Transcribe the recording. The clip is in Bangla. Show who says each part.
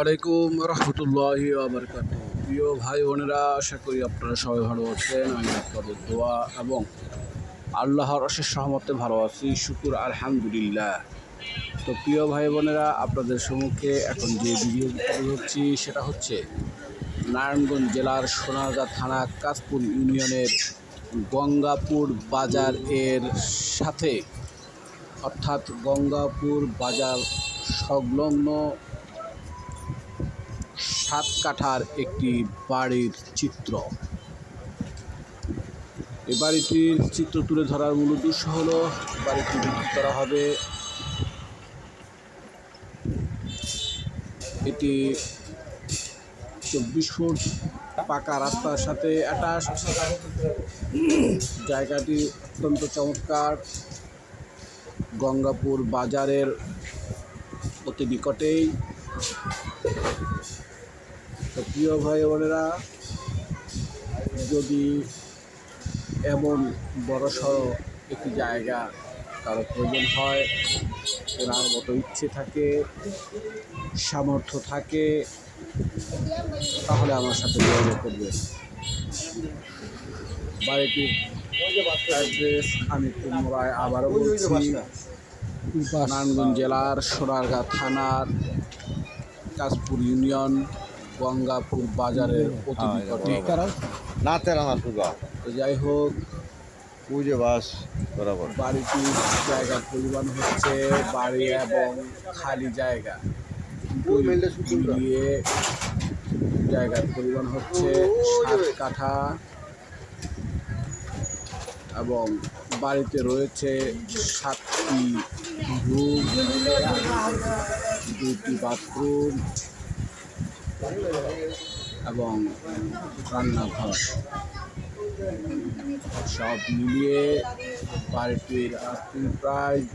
Speaker 1: ওয়ালাইকুম রহমতুল্লাহি প্রিয় ভাই বোনেরা, আশা করি আপনারা সবাই ভালো আছেন। আমি আপনাদের দোয়া এবং আল্লাহর অশেষ সহমতে ভালো আছি। শুকুর আলহামদুলিল্লাহ। তো প্রিয় ভাই বোনেরা, আপনাদের সম্মুখে এখন যে ভিডিও ধরছি সেটা হচ্ছে নারায়ণগঞ্জ জেলার সোনারগাঁ থানা কাশপুর ইউনিয়নের গঙ্গাপুর বাজার এর সাথে, অর্থাৎ গঙ্গাপুর বাজার সংলগ্ন সাত কাঠার একটি বাড়ির চিত্র। এই বাড়িটির চিত্র তুলে ধরার মূল উদ্দেশ্য হলো, বাড়িটি বিক্রি করা হবে। এটি চব্বিশ ফুট পাকা রাস্তার সাথে অ্যাটাচ জায়গাটি অত্যন্ত চমৎকার। গঙ্গাপুর বাজারের অতি নিকটেই। তো প্রিয় ভাই বোনেরা যদি এমন বড় সড়ো একটি জায়গা কারও প্রয়োজন হয় কেনার মতো ইচ্ছে থাকে সামর্থ্য থাকে তাহলে আমার সাথে যোগাযোগ করবে বাড়িটির অ্যাড্রেস আমি পুনরায় আবারও বলছি। নারায়ণগঞ্জ জেলার সোনারগাঁ থানার কাশপুর ইউনিয়ন। গঙ্গাপুর বাজারের অতি নিকটে
Speaker 2: না তেরা না সুগা।
Speaker 1: তো যাই হোক
Speaker 2: পুজো বাস বরাবর।
Speaker 1: বাড়িটির জায়গার পরিমাণ হচ্ছে বাড়ি এবং খালি জায়গা। মিলিয়ে জায়গার পরিমাণ হচ্ছে সাত কাঠা এবং বাড়িতে রয়েছে সাতটি রুম দুটি বাথরুম এবং রান্নাঘর। সব মিলিয়ে বাড়িটির আস্তির প্রাইস